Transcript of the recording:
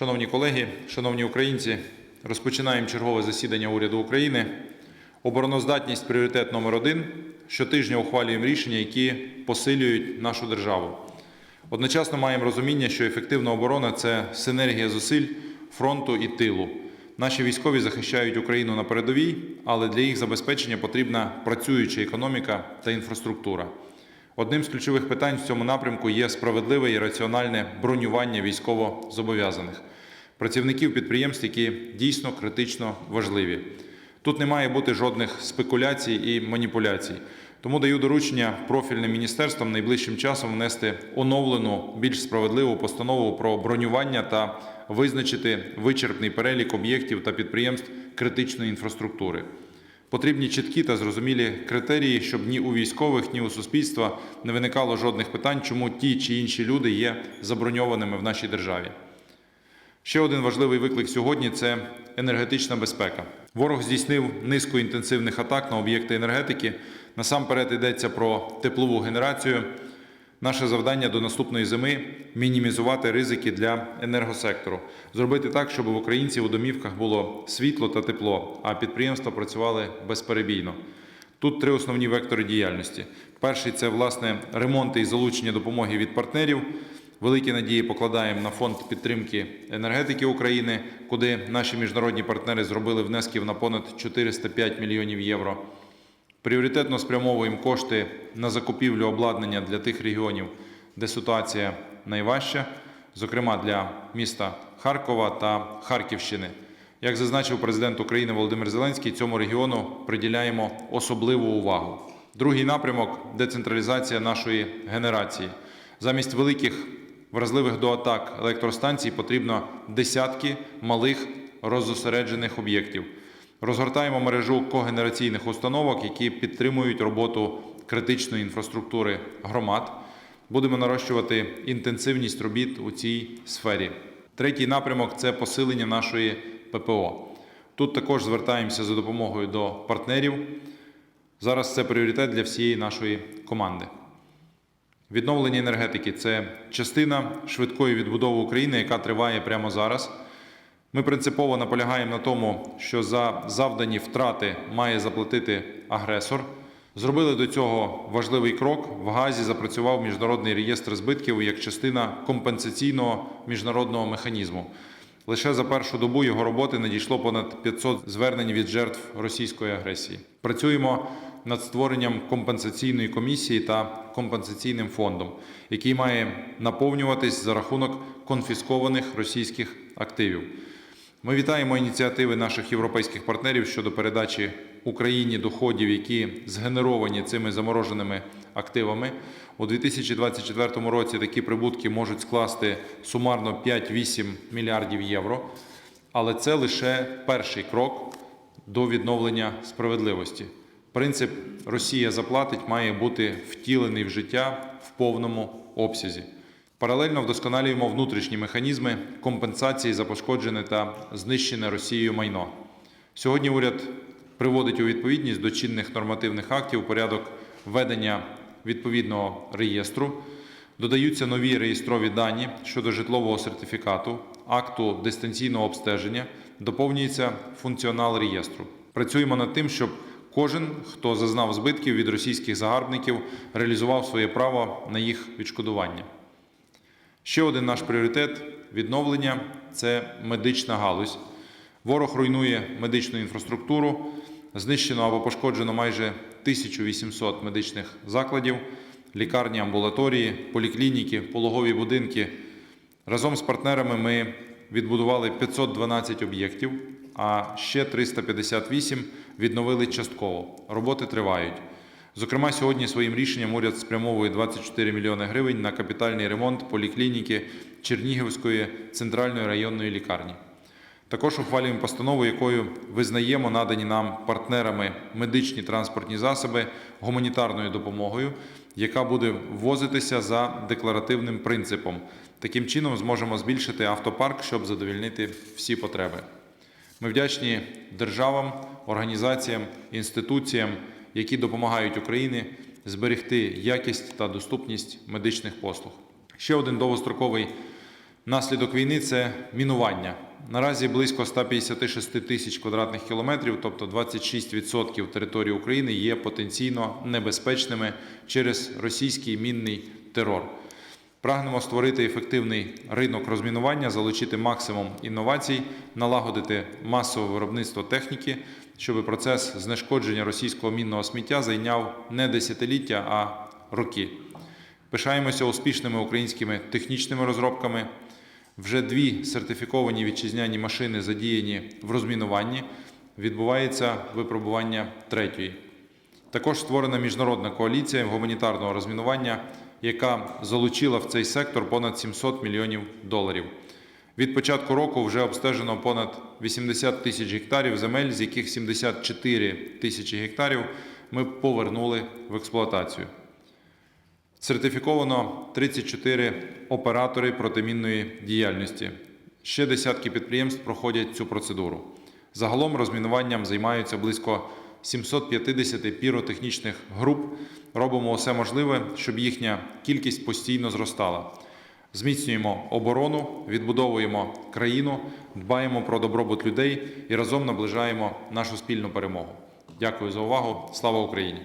Шановні колеги, шановні українці, розпочинаємо чергове засідання уряду України. Обороноздатність пріоритет номер один. Щотижня ухвалюємо рішення, які посилюють нашу державу. Одночасно маємо розуміння, що ефективна оборона це синергія зусиль фронту і тилу. Наші військові захищають Україну на передовій, але для їх забезпечення потрібна працююча економіка та інфраструктура. Одним з ключових питань в цьому напрямку є справедливе і раціональне бронювання військовозобов'язаних працівників підприємств, які дійсно критично важливі. Тут не має бути жодних спекуляцій і маніпуляцій. Тому даю доручення профільним міністерствам найближчим часом внести оновлену, більш справедливу постанову про бронювання та визначити вичерпний перелік об'єктів та підприємств критичної інфраструктури. Потрібні чіткі та зрозумілі критерії, щоб ні у військових, ні у суспільства не виникало жодних питань, чому ті чи інші люди є заброньованими в нашій державі. Ще один важливий виклик сьогодні це енергетична безпека. Ворог здійснив низку інтенсивних атак на об'єкти енергетики. Насамперед йдеться про теплову генерацію. Наше завдання до наступної зими мінімізувати ризики для енергосектору, зробити так, щоб в українців у домівках було світло та тепло, а підприємства працювали безперебійно. Тут три основні вектори діяльності. Перший це власне ремонти і залучення допомоги від партнерів. Великі надії покладаємо на фонд підтримки енергетики України, куди наші міжнародні партнери зробили внесків на понад 405 мільйонів євро. Пріоритетно спрямовуємо кошти на закупівлю обладнання для тих регіонів, де ситуація найважча, зокрема для міста Харкова та Харківщини. Як зазначив президент України Володимир Зеленський, цьому регіону приділяємо особливу увагу. Другий напрямок децентралізація нашої генерації. Замість великих вразливих до атак електростанцій потрібно десятки малих роззосереджених об'єктів. Розгортаємо мережу когенераційних установок, які підтримують роботу критичної інфраструктури громад. Будемо нарощувати інтенсивність робіт у цій сфері. Третій напрямок це посилення нашої ППО. Тут також звертаємося за допомогою до партнерів. Зараз це пріоритет для всієї нашої команди. Відновлення енергетики це частина швидкої відбудови України, яка триває прямо зараз. Ми принципово наполягаємо на тому, що за завдані втрати має заплатити агресор. Зробили до цього важливий крок. В Газі запрацював міжнародний реєстр збитків як частина компенсаційного міжнародного механізму. Лише за першу добу його роботи надійшло понад 500 звернень від жертв російської агресії. Працюємо над створенням компенсаційної комісії та компенсаційним фондом, який має наповнюватись за рахунок конфіскованих російських активів. Ми вітаємо ініціативи наших європейських партнерів щодо передачі Україні доходів, які згенеровані цими замороженими активами. У 2024 році такі прибутки можуть скласти сумарно 5-8 мільярдів євро. Але це лише перший крок до відновлення справедливості. Принцип Росія заплатить має бути втілений в життя в повному обсязі. Паралельно вдосконалюємо внутрішні механізми компенсації за пошкоджене та знищене Росією майно. Сьогодні уряд приводить у відповідність до чинних нормативних актів порядок ведення відповідного реєстру. Додаються нові реєстрові дані щодо житлового сертифікату, акту дистанційного обстеження, доповнюється функціонал реєстру. Працюємо над тим, щоб кожен, хто зазнав збитків від російських загарбників, реалізував своє право на їх відшкодування. Ще один наш пріоритет відновлення це медична галузь. Ворог руйнує медичну інфраструктуру, знищено або пошкоджено майже 1800 медичних закладів, лікарні, амбулаторії, поліклініки, пологові будинки. Разом з партнерами ми відбудували 512 об'єктів, а ще 358 відновили частково. Роботи тривають. Зокрема, сьогодні своїм рішенням уряд спрямовує 24 мільйони гривень на капітальний ремонт поліклініки Чернігівської центральної районної лікарні. Також ухвалюємо постанову, якою визнаємо надані нам партнерами медичні транспортні засоби гуманітарною допомогою, яка буде ввозитися за декларативним принципом. Таким чином зможемо збільшити автопарк, щоб задовільнити всі потреби. Ми вдячні державам, організаціям, інституціям, які допомагають Україні зберегти якість та доступність медичних послуг. Ще один довгостроковий Наслідок війни це мінування. Наразі близько 156 тисяч квадратних кілометрів, тобто 26% території України, є потенційно небезпечними через російський мінний терор. Прагнемо створити ефективний ринок розмінування, залучити максимум інновацій, налагодити масове виробництво техніки, щоб процес знешкодження російського мінного сміття зайняв не десятиліття, а роки. Пишаємося успішними українськими технічними розробками. Вже дві сертифіковані вітчизняні машини задіяні в розмінуванні. Відбувається випробування третьої. Також створена міжнародна коаліція гуманітарного розмінування, яка залучила в цей сектор понад 700 мільйонів доларів. Від початку року вже обстежено понад 80 тисяч гектарів земель, з яких 74 тисячі гектарів ми повернули в експлуатацію. Сертифіковано 34 оператори протимінної діяльності. Ще десятки підприємств проходять цю процедуру. Загалом розмінуванням займаються близько 750 піротехнічних груп. Робимо все можливе, щоб їхня кількість постійно зростала. Зміцнюємо оборону, відбудовуємо країну, дбаємо про добробут людей і разом наближаємо нашу спільну перемогу. Дякую за увагу. Слава Україні!